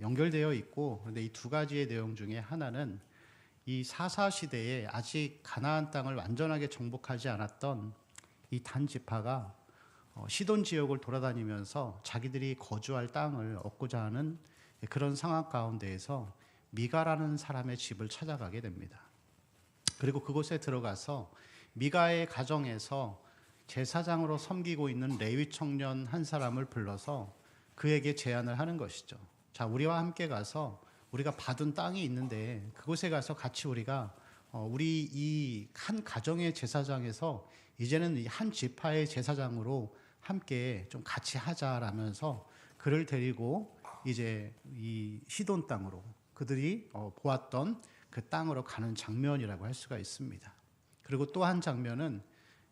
연결되어 있고 그런데 이 두 가지의 내용 중에 하나는 이 사사 시대에 아직 가나안 땅을 완전하게 정복하지 않았던 이 단 지파가 어, 시돈 지역을 돌아다니면서 자기들이 거주할 땅을 얻고자 하는 그런 상황 가운데에서 미가라는 사람의 집을 찾아가게 됩니다. 그리고 그곳에 들어가서 미가의 가정에서 제사장으로 섬기고 있는 레위 청년 한 사람을 불러서 그에게 제안을 하는 것이죠. 자, 우리와 함께 가서 우리가 받은 땅이 있는데 그곳에 가서 같이 우리가 어, 우리 이 한 가정의 제사장에서 이제는 이한 지파의 제사장으로 함께 좀 같이 하자라면서 그를 데리고 이제 이 시돈 땅으로 그들이 어, 보았던 그 땅으로 가는 장면이라고 할 수가 있습니다. 그리고 또 한 장면은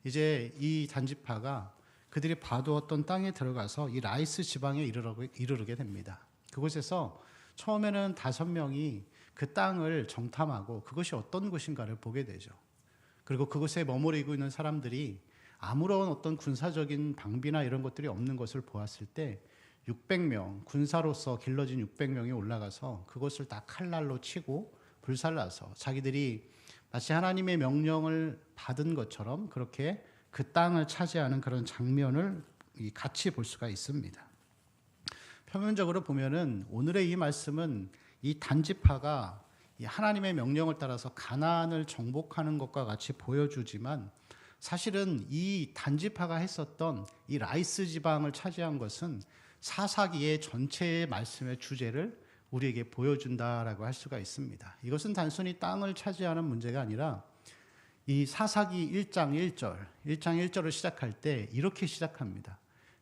이제 이 단지파가 그들이 봐두었던 땅에 들어가서 이 라이스 지방에 이르르게 됩니다. 그곳에서 처음에는 다섯 명이 그 땅을 정탐하고 그것이 어떤 곳인가를 보게 되죠. 그리고 그곳에 머무르고 있는 사람들이 아무런 어떤 군사적인 방비나 이런 것들이 없는 것을 보았을 때 600명 군사로서 길러진 600명이 올라가서 그것을 다 칼날로 치고 불살라서 자기들이 마치 하나님의 명령을 받은 것처럼 그렇게 그 땅을 차지하는 그런 장면을 같이 볼 수가 있습니다. 표면적으로 보면은 오늘의 이 말씀은 이 단지파가 이 하나님의 명령을 따라서 가나안을 정복하는 것과 같이 보여주지만 사실은 이 단지파가 했었던 이 라이스 지방을 차지한 것은 사사기의 전체의 말씀의 주제를 우리에게 보여준다라고 할 수가 있습니다. 이것은 단순히 땅을 차지하는 문제가 아니라 이 사사기 1장 1절, 1장 1절을 시작할 때 이렇게 시작합니다.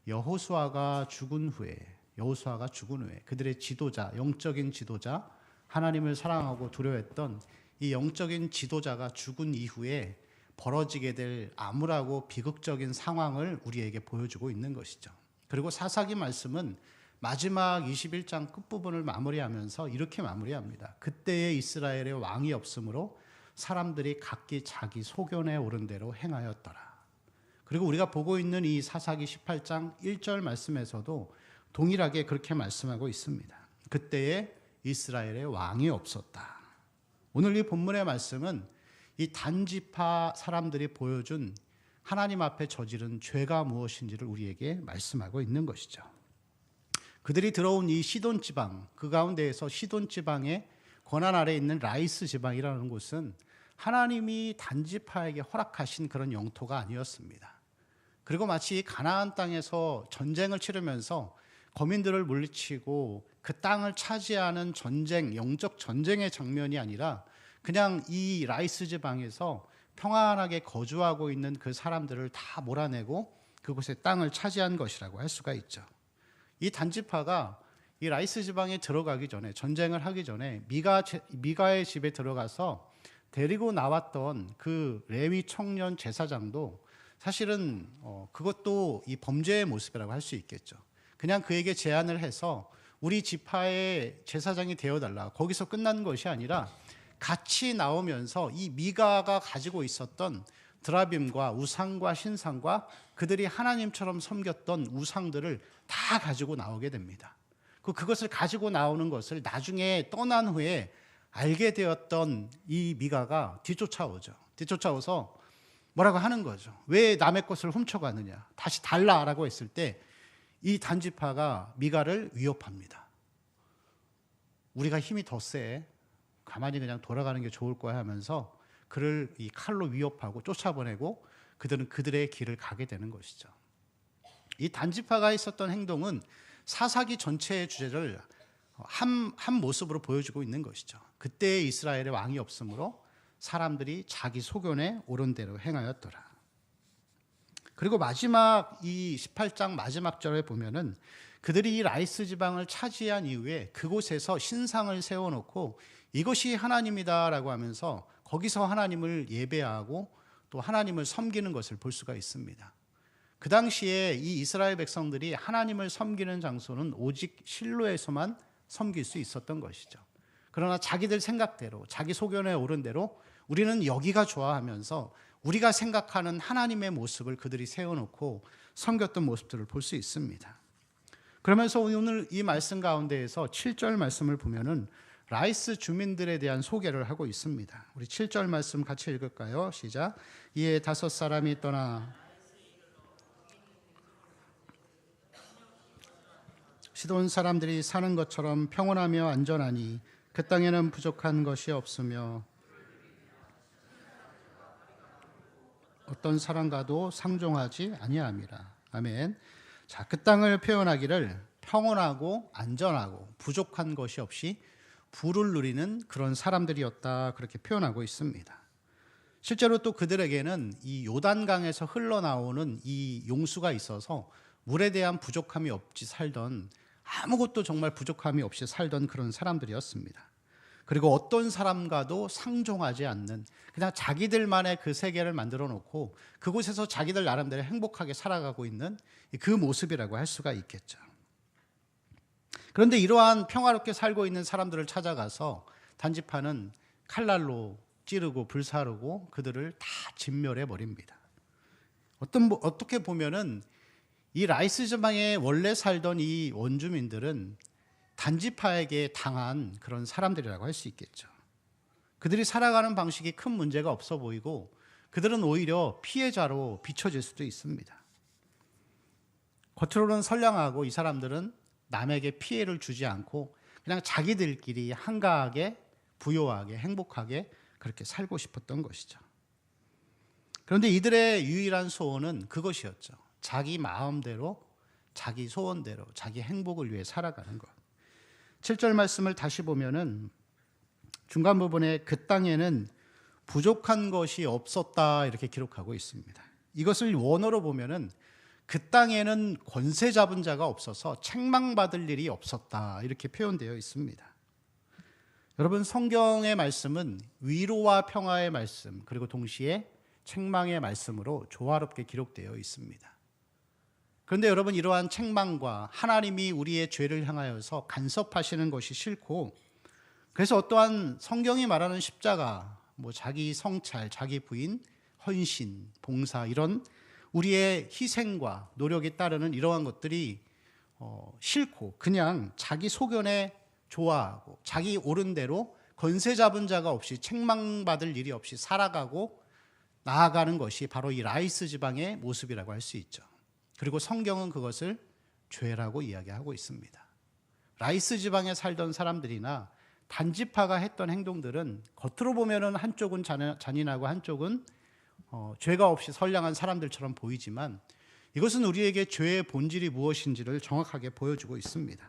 여호수아가 죽은 후에 여호수아가 죽은 후에 그들의 지도자, 영적인 지도자, 하나님을 사랑하고 두려워했던 이 영적인 지도자가 죽은 이후에 벌어지게 될 암울하고 비극적인 상황을 우리에게 보여주고 있는 것이죠. 그리고 사사기 말씀은 마지막 21장 끝부분을 마무리하면서 이렇게 마무리합니다. 그때의 이스라엘의 왕이 없으므로 사람들이 각기 자기 소견에 오른 대로 행하였더라. 그리고 우리가 보고 있는 이 사사기 18장 1절 말씀에서도 동일하게 그렇게 말씀하고 있습니다. 그때에 이스라엘의 왕이 없었다. 오늘 이 본문의 말씀은 이 단지파 사람들이 보여준 하나님 앞에 저지른 죄가 무엇인지를 우리에게 말씀하고 있는 것이죠. 그들이 들어온 이 시돈 지방, 그 가운데에서 시돈 지방의 권한 아래 있는 라이스 지방이라는 곳은 하나님이 단지파에게 허락하신 그런 영토가 아니었습니다. 그리고 마치 가나안 땅에서 전쟁을 치르면서 거민들을 물리치고 그 땅을 차지하는 전쟁, 영적 전쟁의 장면이 아니라 그냥 이 라이스 지방에서 평안하게 거주하고 있는 그 사람들을 다 몰아내고 그곳의 땅을 차지한 것이라고 할 수가 있죠. 이 단지파가 이 라이스 지방에 들어가기 전에 전쟁을 하기 전에 미가 미가의 집에 들어가서 데리고 나왔던 그 레위 청년 제사장도 사실은 어, 그것도 이 범죄의 모습이라고 할 수 있겠죠. 그냥 그에게 제안을 해서 우리 지파의 제사장이 되어달라. 거기서 끝난 것이 아니라 같이 나오면서 이 미가가 가지고 있었던 드라빔과 우상과 신상과 그들이 하나님처럼 섬겼던 우상들을 다 가지고 나오게 됩니다. 그 그것을 가지고 나오는 것을 나중에 떠난 후에 알게 되었던 이 미가가 뒤쫓아오죠. 뒤쫓아오서 뭐라고 하는 거죠. 왜 남의 것을 훔쳐가느냐. 다시 달라라고 했을 때 이 단지파가 미가를 위협합니다. 우리가 힘이 더 세. 가만히 그냥 돌아가는 게 좋을 거야 하면서 그를 이 칼로 위협하고 쫓아보내고 그들은 그들의 길을 가게 되는 것이죠. 이 단지파가 있었던 행동은 사사기 전체의 주제를 한, 한 모습으로 보여주고 있는 것이죠. 그때 이스라엘의 왕이 없으므로 사람들이 자기 소견에 옳은 대로 행하였더라. 그리고 마지막 이 18장 마지막 절에 보면은 그들이 이 라이스 지방을 차지한 이후에 그곳에서 신상을 세워놓고 이것이 하나님이다라고 하면서 거기서 하나님을 예배하고 또 하나님을 섬기는 것을 볼 수가 있습니다. 그 당시에 이 이스라엘 백성들이 하나님을 섬기는 장소는 오직 실로에서만 섬길 수 있었던 것이죠. 그러나 자기들 생각대로 자기 소견에 오른 대로 우리는 여기가 좋아하면서 우리가 생각하는 하나님의 모습을 그들이 세워놓고 섬겼던 모습들을 볼 수 있습니다. 그러면서 오늘 이 말씀 가운데에서 7절 말씀을 보면은 라이스 주민들에 대한 소개를 하고 있습니다. 우리 7절 말씀 같이 읽을까요? 시작. 이에 다섯 사람이 떠나 시돈 사람들이 사는 것처럼 평온하며 안전하니 그 땅에는 부족한 것이 없으며 어떤 사람과도 상종하지 아니함이라. 아멘. 자, 그 땅을 표현하기를 평온하고 안전하고 부족한 것이 없이 부를 누리는 그런 사람들이었다 그렇게 표현하고 있습니다. 실제로 또 그들에게는 이 요단강에서 흘러나오는 이 용수가 있어서 물에 대한 부족함이 없이 살던 아무것도 정말 부족함이 없이 살던 그런 사람들이었습니다. 그리고 어떤 사람과도 상종하지 않는 그냥 자기들만의 그 세계를 만들어 놓고 그곳에서 자기들 나름대로 행복하게 살아가고 있는 그 모습이라고 할 수가 있겠죠. 그런데 이러한 평화롭게 살고 있는 사람들을 찾아가서 단지파는 칼날로 찌르고 불사르고 그들을 다 진멸해 버립니다. 어떤 뭐- 어떻게 보면은 이 라이스 지방에 원래 살던 이 원주민들은 단지파에게 당한 그런 사람들이라고 할 수 있겠죠. 그들이 살아가는 방식이 큰 문제가 없어 보이고 그들은 오히려 피해자로 비춰질 수도 있습니다. 겉으로는 선량하고 이 사람들은 남에게 피해를 주지 않고 그냥 자기들끼리 한가하게 부요하게 행복하게 그렇게 살고 싶었던 것이죠. 그런데 이들의 유일한 소원은 그것이었죠. 자기 마음대로 자기 소원대로 자기 행복을 위해 살아가는 것. 7절 말씀을 다시 보면은 중간 부분에 그 땅에는 부족한 것이 없었다 이렇게 기록하고 있습니다. 이것을 원어로 보면은 그 땅에는 권세 잡은 자가 없어서 책망받을 일이 없었다 이렇게 표현되어 있습니다. 여러분 성경의 말씀은 위로와 평화의 말씀 그리고 동시에 책망의 말씀으로 조화롭게 기록되어 있습니다. 그런데 여러분 이러한 책망과 하나님이 우리의 죄를 향하여서 간섭하시는 것이 싫고 그래서 어떠한 성경이 말하는 십자가 뭐 자기 성찰, 자기 부인, 헌신, 봉사 이런 우리의 희생과 노력에 따르는 이러한 것들이 어, 싫고 그냥 자기 소견에 좋아하고 자기 옳은 대로 권세 잡은 자가 없이 책망받을 일이 없이 살아가고 나아가는 것이 바로 이 라이스 지방의 모습이라고 할 수 있죠. 그리고 성경은 그것을 죄라고 이야기하고 있습니다. 라이스 지방에 살던 사람들이나 단지파가 했던 행동들은 겉으로 보면은 한쪽은 잔인하고 한쪽은 어, 죄가 없이 선량한 사람들처럼 보이지만 이것은 우리에게 죄의 본질이 무엇인지를 정확하게 보여주고 있습니다.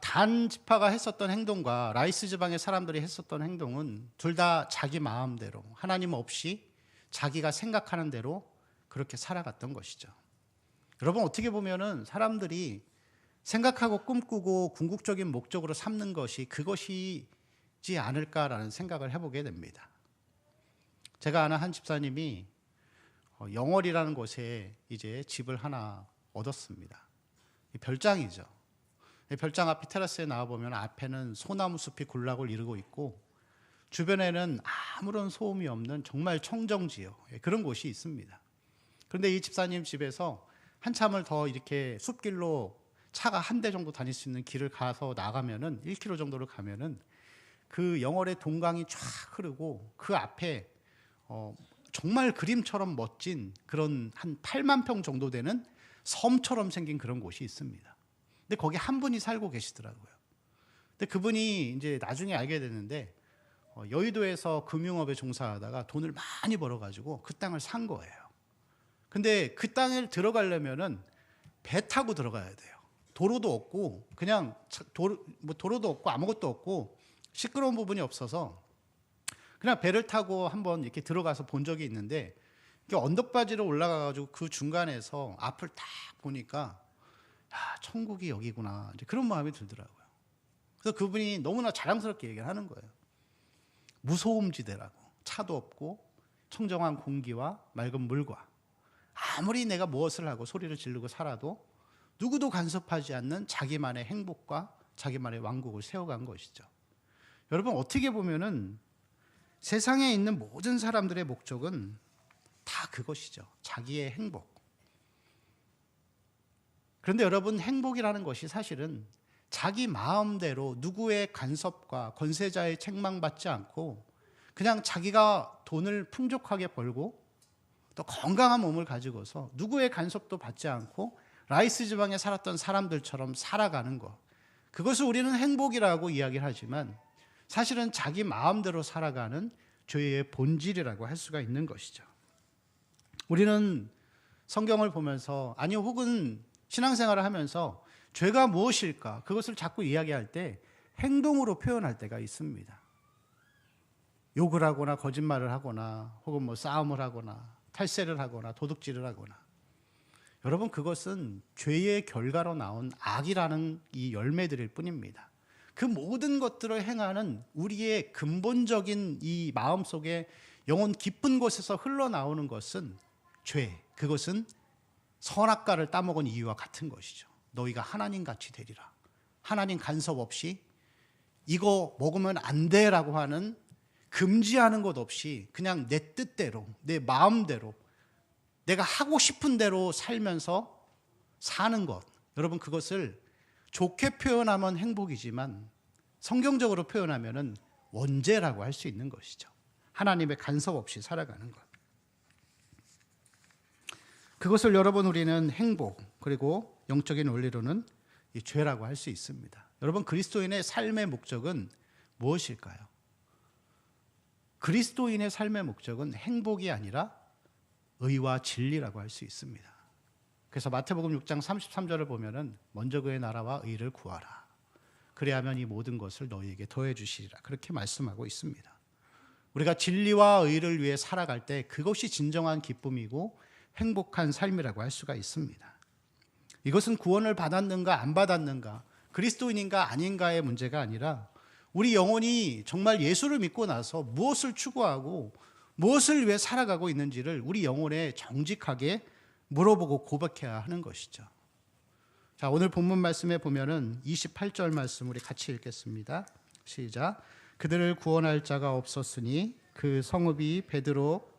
단 지파가 했었던 행동과 라이스 지방의 사람들이 했었던 행동은 둘 다 자기 마음대로 하나님 없이 자기가 생각하는 대로 그렇게 살아갔던 것이죠. 여러분 어떻게 보면은 사람들이 생각하고 꿈꾸고 궁극적인 목적으로 삼는 것이 그것이지 않을까라는 생각을 해보게 됩니다. 제가 아는 한 집사님이 어, 영월이라는 곳에 이제 집을 하나 얻었습니다. 별장이죠. 별장 앞이 테라스에 나와 보면 앞에는 소나무 숲이 군락을 이루고 있고 주변에는 아무런 소음이 없는 정말 청정지역 예, 그런 곳이 있습니다. 그런데 이 집사님 집에서 한참을 더 이렇게 숲길로 차가 한 대 정도 다닐 수 있는 길을 가서 나가면은 1km 정도를 가면은 그 영월의 동강이 쫙 흐르고 그 앞에 어, 정말 그림처럼 멋진 그런 한 8만 평 정도 되는 섬처럼 생긴 그런 곳이 있습니다. 근데 거기 한 분이 살고 계시더라고요. 근데 그분이 이제 나중에 알게 됐는데 어, 여의도에서 금융업에 종사하다가 돈을 많이 벌어가지고 그 땅을 산 거예요. 근데 그 땅을 들어가려면은 배 타고 들어가야 돼요. 도로도 없고 그냥 도로, 뭐 도로도 없고 아무것도 없고 시끄러운 부분이 없어서 그냥 배를 타고 한번 이렇게 들어가서 본 적이 있는데 언덕바지로 올라가가지고 그 중간에서 앞을 딱 보니까 야, 천국이 여기구나. 그런 마음이 들더라고요. 그래서 그분이 너무나 자랑스럽게 얘기를 하는 거예요. 무소음 지대라고. 차도 없고 청정한 공기와 맑은 물과 아무리 내가 무엇을 하고 소리를 지르고 살아도 누구도 간섭하지 않는 자기만의 행복과 자기만의 왕국을 세워간 것이죠. 여러분 어떻게 보면은 세상에 있는 모든 사람들의 목적은 다 그것이죠. 자기의 행복. 그런데 여러분 행복이라는 것이 사실은 자기 마음대로 누구의 간섭과 권세자의 책망받지 않고 그냥 자기가 돈을 풍족하게 벌고 또 건강한 몸을 가지고서 누구의 간섭도 받지 않고 라이스 지방에 살았던 사람들처럼 살아가는 것. 그것을 우리는 행복이라고 이야기를 하지만 사실은 자기 마음대로 살아가는 죄의 본질이라고 할 수가 있는 것이죠. 우리는 성경을 보면서 아니 혹은 신앙생활을 하면서 죄가 무엇일까 그것을 자꾸 이야기할 때 행동으로 표현할 때가 있습니다. 욕을 하거나 거짓말을 하거나 혹은 뭐 싸움을 하거나 탈세를 하거나 도둑질을 하거나 여러분 그것은 죄의 결과로 나온 악이라는 이 열매들일 뿐입니다. 그 모든 것들을 행하는 우리의 근본적인 이 마음 속에 영혼 깊은 곳에서 흘러나오는 것은 죄. 그것은 선악과를 따먹은 이유와 같은 것이죠. 너희가 하나님 같이 되리라. 하나님 간섭 없이 이거 먹으면 안 돼라고 하는 금지하는 것 없이 그냥 내 뜻대로 내 마음대로 내가 하고 싶은 대로 살면서 사는 것. 여러분 그것을 좋게 표현하면 행복이지만 성경적으로 표현하면은 원죄라고 할 수 있는 것이죠. 하나님의 간섭 없이 살아가는 것. 그것을 여러분 우리는 행복 그리고 영적인 원리로는 이 죄라고 할 수 있습니다. 여러분 그리스도인의 삶의 목적은 무엇일까요? 그리스도인의 삶의 목적은 행복이 아니라 의와 진리라고 할 수 있습니다. 그래서 마태복음 6장 33절을 보면은 먼저 그의 나라와 의를 구하라. 그래야면 이 모든 것을 너희에게 더해 주시리라. 그렇게 말씀하고 있습니다. 우리가 진리와 의를 위해 살아갈 때 그것이 진정한 기쁨이고 행복한 삶이라고 할 수가 있습니다. 이것은 구원을 받았는가 안 받았는가, 그리스도인인가 아닌가의 문제가 아니라 우리 영혼이 정말 예수를 믿고 나서 무엇을 추구하고 무엇을 위해 살아가고 있는지를 우리 영혼에 정직하게 물어보고 고백해야 하는 것이죠. 자, 오늘 본문 말씀에 보면은 28절 말씀 우리 같이 읽겠습니다. 시작. 그들을 구원할 자가 없었으니 그 성읍이 베드로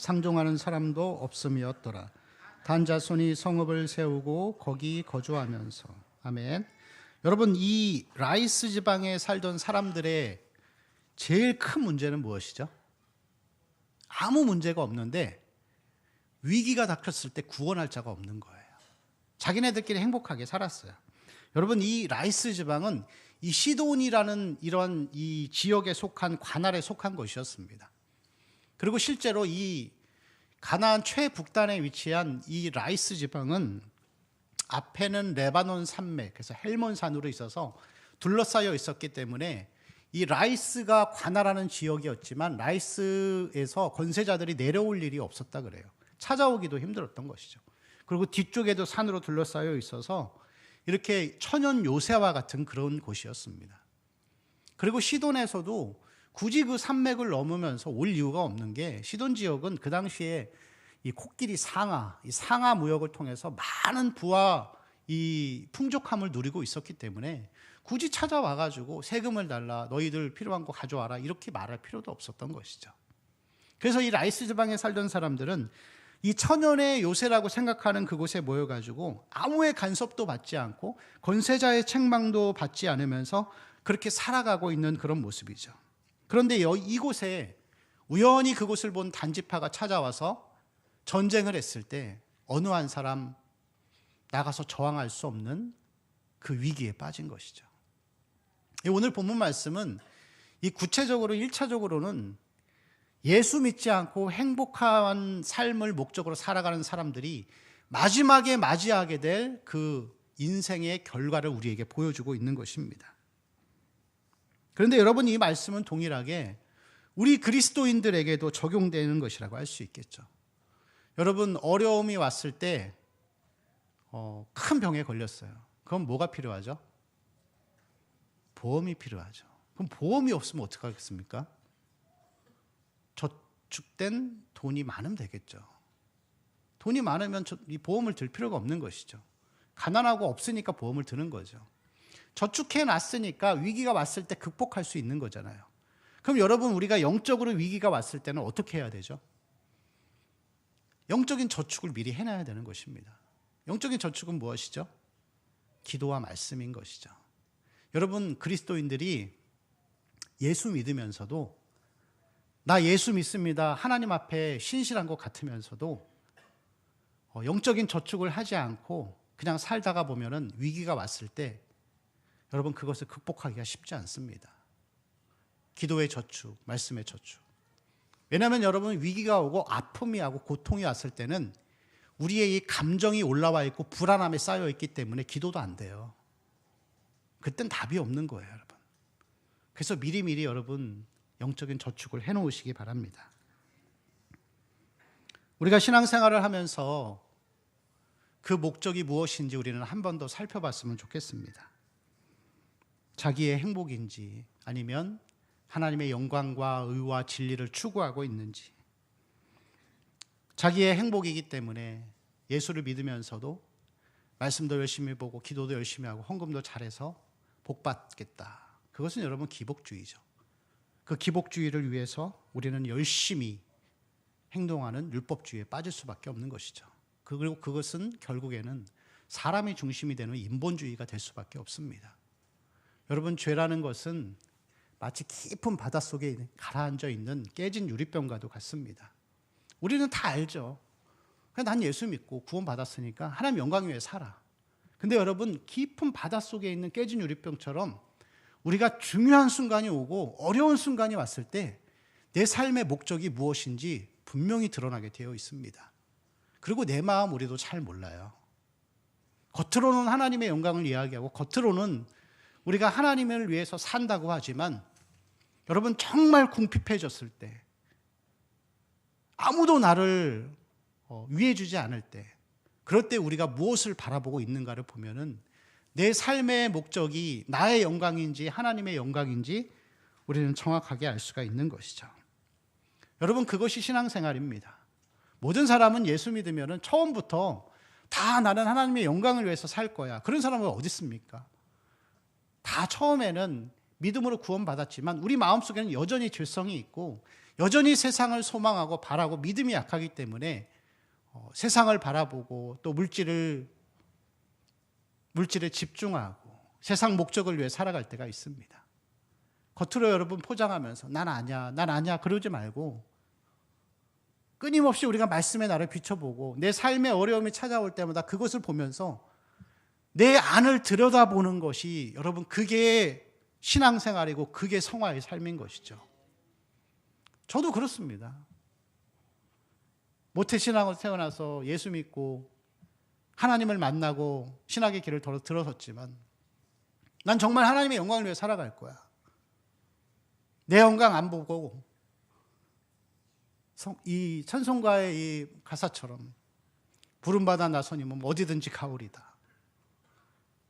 상종하는 사람도 없음이었더라. 단 자손이 성읍을 세우고 거기 거주하면서 아멘. 여러분 이 라이스 지방에 살던 사람들의 제일 큰 문제는 무엇이죠? 아무 문제가 없는데 위기가 닥쳤을 때 구원할 자가 없는 거예요. 자기네들끼리 행복하게 살았어요. 여러분 이 라이스 지방은 이 시돈이라는 이런 이 지역에 속한 관할에 속한 것이었습니다. 그리고 실제로 이 가나안 최북단에 위치한 이 라이스 지방은 앞에는 레바논 산맥, 그래서 헬몬 산으로 있어서 둘러싸여 있었기 때문에 이 라이스가 관할하는 지역이었지만 라이스에서 권세자들이 내려올 일이 없었다 그래요. 찾아오기도 힘들었던 것이죠. 그리고 뒤쪽에도 산으로 둘러싸여 있어서 이렇게 천연 요새와 같은 그런 곳이었습니다. 그리고 시돈에서도 굳이 그 산맥을 넘으면서 올 이유가 없는 게 시돈 지역은 그 당시에 이 코끼리 상하, 이 상하 무역을 통해서 많은 부와 이 풍족함을 누리고 있었기 때문에 굳이 찾아와 가지고 세금을 달라 너희들 필요한 거 가져와라 이렇게 말할 필요도 없었던 것이죠. 그래서 이 라이스 지방에 살던 사람들은 이 천연의 요새라고 생각하는 그곳에 모여 가지고 아무의 간섭도 받지 않고 권세자의 책망도 받지 않으면서 그렇게 살아가고 있는 그런 모습이죠. 그런데 이곳에 우연히 그곳을 본 단지파가 찾아와서 전쟁을 했을 때 어느 한 사람 나가서 저항할 수 없는 그 위기에 빠진 것이죠. 오늘 본문 말씀은 이 구체적으로 1차적으로는 예수 믿지 않고 행복한 삶을 목적으로 살아가는 사람들이 마지막에 맞이하게 될 그 인생의 결과를 우리에게 보여주고 있는 것입니다. 그런데 여러분 이 말씀은 동일하게 우리 그리스도인들에게도 적용되는 것이라고 할 수 있겠죠. 여러분 어려움이 왔을 때 어, 큰 병에 걸렸어요. 그럼 뭐가 필요하죠? 보험이 필요하죠. 그럼 보험이 없으면 어떡하겠습니까? 저축된 돈이 많으면 되겠죠. 돈이 많으면 이 보험을 들 필요가 없는 것이죠. 가난하고 없으니까 보험을 드는 거죠. 저축해 놨으니까 위기가 왔을 때 극복할 수 있는 거잖아요. 그럼 여러분 우리가 영적으로 위기가 왔을 때는 어떻게 해야 되죠? 영적인 저축을 미리 해놔야 되는 것입니다. 영적인 저축은 무엇이죠? 기도와 말씀인 것이죠. 여러분 그리스도인들이 예수 믿으면서도 나 예수 믿습니다. 하나님 앞에 신실한 것 같으면서도 어, 영적인 저축을 하지 않고 그냥 살다가 보면은 위기가 왔을 때 여러분 그것을 극복하기가 쉽지 않습니다. 기도의 저축, 말씀의 저축. 왜냐하면 여러분 위기가 오고 아픔이 하고 고통이 왔을 때는 우리의 이 감정이 올라와 있고 불안함에 쌓여 있기 때문에 기도도 안 돼요. 그땐 답이 없는 거예요, 여러분. 그래서 미리미리 여러분 영적인 저축을 해 놓으시기 바랍니다. 우리가 신앙생활을 하면서 그 목적이 무엇인지 우리는 한 번 더 살펴봤으면 좋겠습니다. 자기의 행복인지 아니면 하나님의 영광과 의와 진리를 추구하고 있는지 자기의 행복이기 때문에 예수를 믿으면서도 말씀도 열심히 보고 기도도 열심히 하고 헌금도 잘해서 복 받겠다. 그것은 여러분 기복주의죠. 그 기복주의를 위해서 우리는 열심히 행동하는 율법주의에 빠질 수밖에 없는 것이죠. 그리고 그것은 결국에는 사람이 중심이 되는 인본주의가 될 수밖에 없습니다. 여러분 죄라는 것은 마치 깊은 바닷속에 가라앉아 있는 깨진 유리병과도 같습니다. 우리는 다 알죠. 난 예수 믿고 구원 받았으니까 하나님 영광 위에 살아. 근데 여러분 깊은 바닷속에 있는 깨진 유리병처럼 우리가 중요한 순간이 오고 어려운 순간이 왔을 때 내 삶의 목적이 무엇인지 분명히 드러나게 되어 있습니다. 그리고 내 마음 우리도 잘 몰라요. 겉으로는 하나님의 영광을 이야기하고 겉으로는 우리가 하나님을 위해서 산다고 하지만 여러분 정말 궁핍해졌을 때 아무도 나를 어, 위해 주지 않을 때 그럴 때 우리가 무엇을 바라보고 있는가를 보면은 내 삶의 목적이 나의 영광인지 하나님의 영광인지 우리는 정확하게 알 수가 있는 것이죠. 여러분 그것이 신앙생활입니다. 모든 사람은 예수 믿으면은 처음부터 다 나는 하나님의 영광을 위해서 살 거야. 그런 사람은 어디 있습니까? 다 처음에는 믿음으로 구원받았지만 우리 마음속에는 여전히 죄성이 있고 여전히 세상을 소망하고 바라고 믿음이 약하기 때문에 어, 세상을 바라보고 또 물질을 물질에 집중하고 세상 목적을 위해 살아갈 때가 있습니다. 겉으로 여러분 포장하면서 난 아니야, 난 아니야 그러지 말고 끊임없이 우리가 말씀의 나를 비춰보고 내 삶의 어려움이 찾아올 때마다 그것을 보면서 내 안을 들여다보는 것이 여러분 그게 신앙생활이고 그게 성화의 삶인 것이죠. 저도 그렇습니다. 모태신앙으로 태어나서 예수 믿고 하나님을 만나고 신학의 길을 들어섰지만 난 정말 하나님의 영광을 위해 살아갈 거야. 내 영광 안 보고 이 찬송가의 이 가사처럼 부름받아 나서님은 어디든지 가오리다.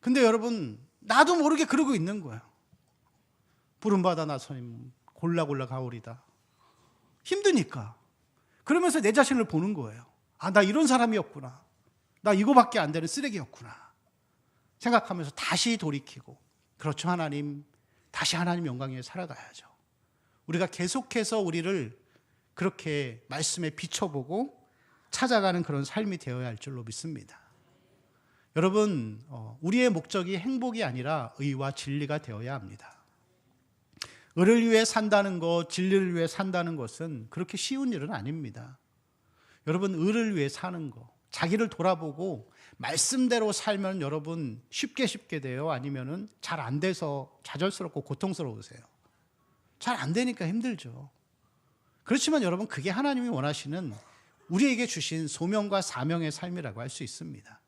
근데 여러분 나도 모르게 그러고 있는 거예요. 부름받아 나서님 골라 골라 가오리다. 힘드니까. 그러면서 내 자신을 보는 거예요. 아, 나 이런 사람이었구나. 나 이거밖에 안 되는 쓰레기였구나. 생각하면서 다시 돌이키고, 그렇죠, 하나님. 다시 하나님 영광 위에 살아가야죠. 우리가 계속해서 우리를 그렇게 말씀에 비춰보고 찾아가는 그런 삶이 되어야 할 줄로 믿습니다. 여러분, 어, 우리의 목적이 행복이 아니라 의와 진리가 되어야 합니다. 의를 위해 산다는 것, 진리를 위해 산다는 것은 그렇게 쉬운 일은 아닙니다. 여러분, 의를 위해 사는 것, 자기를 돌아보고 말씀대로 살면 여러분 쉽게 쉽게 돼요? 아니면은 잘 안 돼서 좌절스럽고 고통스러우세요? 잘 안 되니까 힘들죠. 그렇지만 여러분, 그게 하나님이 원하시는 우리에게 주신 소명과 사명의 삶이라고 할 수 있습니다.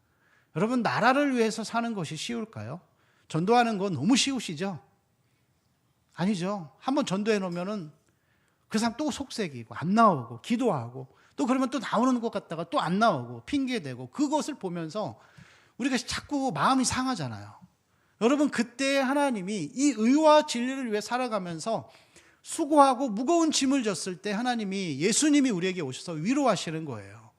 여러분, 나라를 위해서 사는 것이 쉬울까요? 전도하는 건 너무 쉬우시죠? 아니죠. 한번 전도해 놓으면은 그 사람 또 속색이고 안 나오고 기도하고 또 그러면 또 나오는 것 같다가 또 안 나오고 핑계대고 그것을 보면서 우리가 자꾸 마음이 상하잖아요. 여러분 그때 하나님이 이 의와 진리를 위해 살아가면서 수고하고 무거운 짐을 졌을 때 하나님이 예수님이 우리에게 오셔서 위로하시는 거예요.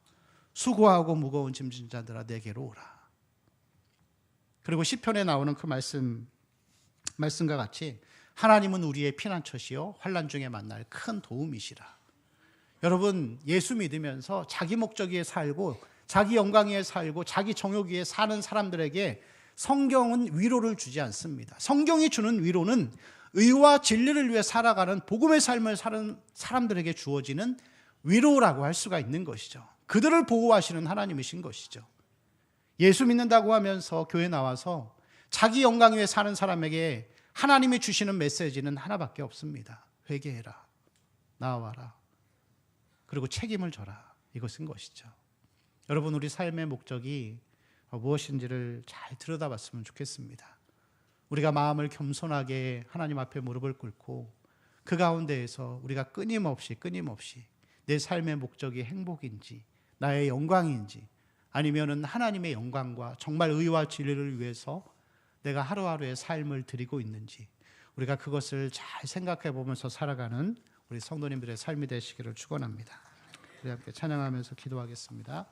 수고하고 무거운 짐진 자들아 내게로 오라. 그리고 시편에 나오는 그 말씀 말씀과 같이 하나님은 우리의 피난처시요 환란 중에 만날 큰 도움이시라. 여러분 예수 믿으면서 자기 목적 위에 살고 자기 영광 위에 살고 자기 정욕 위에 사는 사람들에게 성경은 위로를 주지 않습니다. 성경이 주는 위로는 의와 진리를 위해 살아가는 복음의 삶을 사는 사람들에게 주어지는 위로라고 할 수가 있는 것이죠. 그들을 보호하시는 하나님이신 것이죠. 예수 믿는다고 하면서 교회 나와서 자기 영광 위에 사는 사람에게 하나님이 주시는 메시지는 하나밖에 없습니다. 회개해라. 나와라. 그리고 책임을 져라. 이것인 것이죠. 여러분 우리 삶의 목적이 무엇인지를 잘 들여다봤으면 좋겠습니다. 우리가 마음을 겸손하게 하나님 앞에 무릎을 꿇고 그 가운데에서 우리가 끊임없이 끊임없이 내 삶의 목적이 행복인지 나의 영광인지 아니면은 하나님의 영광과 정말 의와 진리를 위해서 내가 하루하루의 삶을 드리고 있는지 우리가 그것을 잘 생각해 보면서 살아가는 우리 성도님들의 삶이 되시기를 축원합니다. 우리 함께 찬양하면서 기도하겠습니다.